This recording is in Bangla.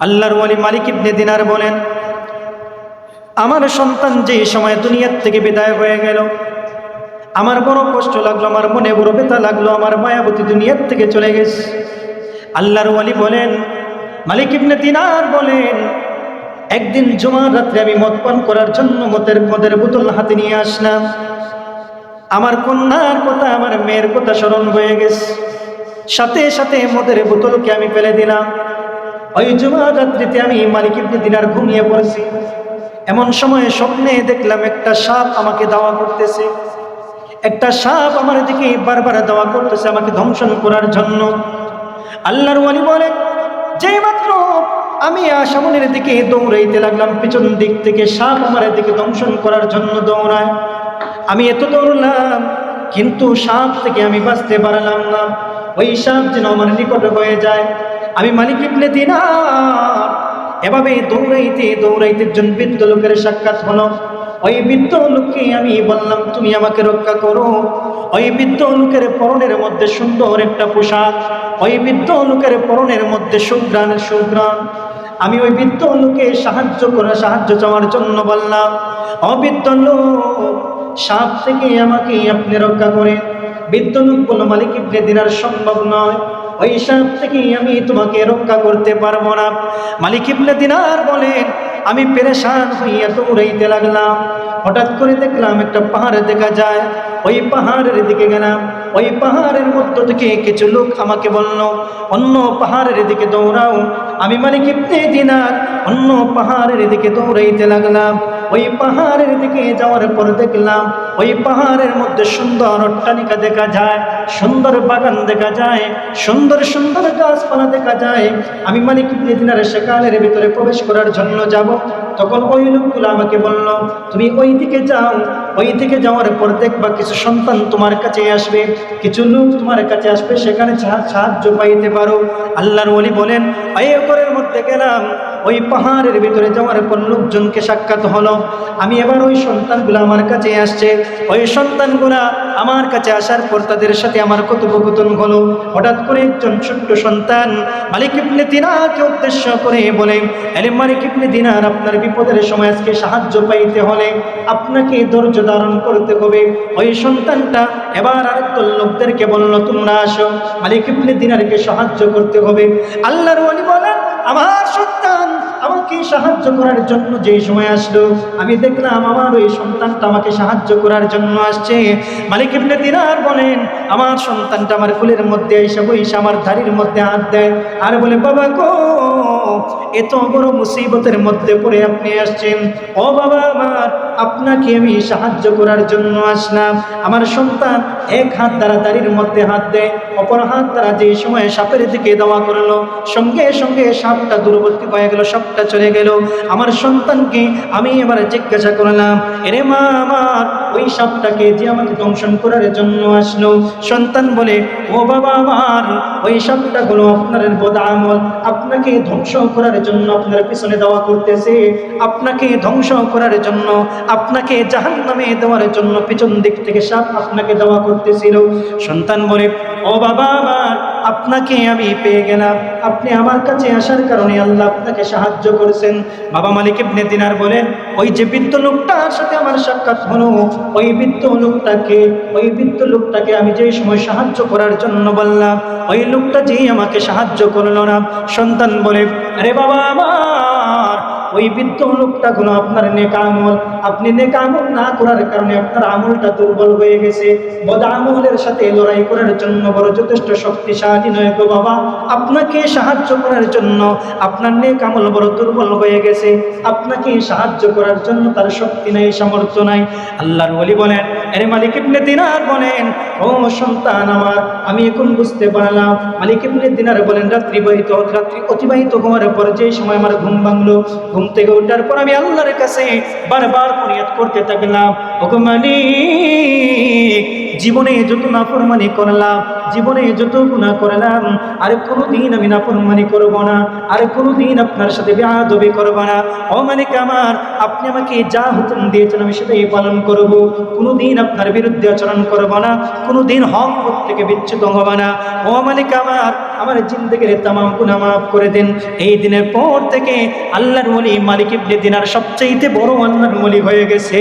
আল্লাহর ওয়ালি মালিক ইবনে দিনার বলেন, আমার সন্তান যে সময় দুনিয়ার থেকে বিদায় হয়ে গেল, আমার বড় কষ্ট লাগল, আমার মনে বড় ব্যথা লাগল, আমার মায়াবতী দুনিয়ার থেকে চলে গেছে। আল্লাহর ওয়ালি বলেন, মালিক ইবনে দিনার বলেন, একদিন জুমার রাত্রে আমি মদ পান করার জন্য মদের মদের বোতল হাতে নিয়ে আসলাম। আমার কন্যার কথা, আমার মেয়ের কথা স্মরণ হয়ে গেছে। সাথে সাথে মদের বোতলকে আমি ফেলে দিলাম। ওই জুমার রাত্রিতে আমি মালিক ইবনে দিনার ঘুমিয়ে পড়েছি। এমন সময়ে স্বপ্নে দেখলাম একটা সাপ আমাকে দাওয়া করতেছে। একটা সাপ আমার দিকে বারবার দাওয়া করতেছে আমাকে ধ্বংসন করার জন্য। আল্লাহর ওয়ালি বলে যেই মাত্র আমি আসামনের দিকে দৌড়াইতে লাগলাম, পিছন দিক থেকে সাপ আমার দিকে দংশন করার জন্য দৌড়ায়। আমি এত দৌড়লাম, কিন্তু সাপ থেকে আমি বাঁচতে পারলাম না। ওই সাপ যেন আমার নিকট হয়ে যায়। আমি মালিক ইবনে দিনার। এভাবে দৌড়াইতে দৌড়াইতে একজন বৃদ্ধ লোকের সাক্ষাৎ হলো। ওই বৃদ্ধ লোককে আমি বললাম, তুমি আমাকে রক্ষা করো। ওই বৃদ্ধ লোকের পরনের মধ্যে সুন্দর একটা পোশাক, ওই বৃদ্ধ লোকের পরনের মধ্যে সুগ্রাণ সুগ্রাণ আমি ওই বৃদ্ধ লোকে সাহায্য করে, সাহায্য চাওয়ার জন্য বললাম অবৃদ্ধ লোক, সাপ থেকে আমাকে আপনি রক্ষা করে বৃদ্ধ লোক বলল, মালিক ইবনে দিনার সম্ভব নয়। ওই সাপ থেকে আমি তোমাকে রক্ষা করতে পারব না। মালিক ইবনে দিনার বলেন, আমি পেরেশান হইয়া দৌড়াইতে লাগলাম। হঠাৎ করে দেখলাম একটা পাহাড় দেখা যায়। ওই পাহাড়ের দিকে গেলাম। ওই পাহাড়ের মধ্য থেকে কিছু লোক আমাকে বলল, অন্য পাহাড়ের দিকে দৌড়াও। আমি মালিক ইবনে দিনার, অন্য পাহাড়ের দিকে দৌড়াইতে লাগলাম। ওই পাহাড়ের দিকে যাওয়ার পর দেখলাম, ওই পাহাড়ের মধ্যে সুন্দর অট্টালিকা দেখা যায়, সুন্দর বাগান দেখা যায়, সুন্দর সুন্দর গাছপালা দেখা যায়। আমি মালিক ইবনে দিনার সেকালের ভিতরে প্রবেশ করার জন্য যাব। তখন ওই লোকগুলো আমাকে বলল, তুমি ওই দিকে যাও ওই দিকে যাওয়ার পর দেখবা কিছু সন্তান তোমার কাছে আসবে। কিছু লোক তোমার কাছে আসবে, সেখানে সাহায্য পাইতে পারো। আল্লাহর ওলি বলেন এই ওপরের মধ্যে গেলাম ওই পাহাড়ের ভিতরে যাওয়ার পর লোকজনকে সাক্ষাৎ হলো। আমি এবার ওই সন্তানগুলো আমার কাছে আসছে। ওই সন্তানগুলা আমার কাছে আসার পর তাদের সাথে আমার কথোপকথন হলো। হঠাৎ করে একজন ছোট্ট সন্তান মালিক ইবনে দিনারকে উদ্দেশ্য করে বলে আরে মালিক ইবনে দিনার, আপনার বিপদের সময় আজকে সাহায্য পাইতে হলে আপনাকে ধৈর্য ধারণ করতে হবে। ওই সন্তানটা এবার আরেকদল লোকদেরকে বলল, তোমরা আসো। মালিক ইবনে দিনারকে সাহায্য করতে হবে। আল্লাহর বলেন আমার সন্তান আমাকে সাহায্য করার জন্য যেই সময় আসলো, আমি দেখলাম আমার ওই সন্তানটা আমাকে সাহায্য করার জন্য আসছে। মালিক ইবনে দিনার বলেন, আমার সন্তানটা আমার ফুলের মধ্যে এসে বইসে, আমার ধারির মধ্যে হাত দেয়। আর বলে, বাবা গো এত বড় মুসিবতের মধ্যে পড়ে আপনি আসছেন। ও বাবা আমার, আপনাকে আমি সাহায্য করার জন্য আসলাম। আমার সন্তান এক হাত দ্বারা দাড়ির মধ্যে হাত দেয়, অপর হাত দ্বারা যে সময় সাপের দিকে দেওয়া করল, সঙ্গে সঙ্গে সাপটা দূরবর্তী হয়ে গেল, সাপটা চলে গেল। আমার সন্তানকে আমি এবার জিজ্ঞাসা করলাম, এরে মা আমার ওই সাপটাকে যে আমাকে দংশন করার জন্য আসলো, সন্তান বলে, ও বাবা আমার, ওই সাপটা হলো আপনার বোধ আমল, আপনাকে ধ্বংস করার জন্য আপনার পিছনে দেওয়া করতেছে। আপনাকে ধ্বংস করার জন্য, আপনাকে জাহান নামে দেওয়ার জন্য পিছন দিক থেকে সাপ আপনাকে দেওয়া করতেছিল। সন্তান বলে, ও বাবা আমার আপনাকে আমি পেয়ে গেলাম। আপনি আমার কাছে আসার কারণে আল্লাহ আপনাকে সাহায্য করেছেন। বাবা মালিক ইবনে দিনার বলেন, ওই যে বৃদ্ধ লোকটার সাথে আমার সাক্ষাৎ হলো, ওই বৃদ্ধ লোকটাকে, ওই বৃদ্ধ লোকটাকে আমি যেই সময় সাহায্য করার জন্য বললাম, ওই লোকটা যেই আমাকে সাহায্য করল না। সন্তান বলে, আরে বাবা আমার ওই বৃদ্ধ লোকটা কোনো আপনার নেকামল আপনি নেকামল না করার কারণে আপনার আমলটা দুর্বল হয়ে গেছে। বদা আমলের সাথে লড়াই করার জন্য বড় যথেষ্ট শক্তিশালী নয় গো বাবা। আপনাকে সাহায্য করার জন্য আপনার নেক আমল বড় দুর্বল হয়ে গেছে। আপনাকে সাহায্য করার জন্য তার শক্তি নাই, সামর্থ্য নাই। আল্লাহর বলি বলেন এর মালিক ইবনে দিনার বলেন, ও সন্তান আমার, আমি এখন বুঝতে পারলাম। মালিক ইবনে দিনার বলেন, রাত্রি বহিত, রাত্রি অতিবাহিত হওয়ার পর যে সময় আমার ঘুম ভাঙলো, ঘুম থেকে ওঠার পর আমি আল্লাহর কাছে বারবার ফরিয়াদ করতে থাকলাম। ওগো মালিক জীবনে যত নাফরমানি করলাম, জীবনে যত গুণা করলাম, আর কোনোদিন আমি নাফরমানি করব না, আর কোনোদিন আপনার সাথে বেআদবি করব না। ও মালিক আমার, আপনি আমাকে যা হুকুম দিয়েছেন আমি সেটাই পালন করব। কোনোদিন আপনার বিরুদ্ধে আচরণ করব না, কোনোদিন হক থেকে বিচ্যুত হব না। ও মালিক আমার আমার জিন্দগির তামাম গুনাহ মাফ করে দেন। এই দিনের পর থেকে আল্লাহর ওলি মালিক ইবনে দিনার সবচাইতে বড় আল্লাহর ওলি হয়ে গেছে।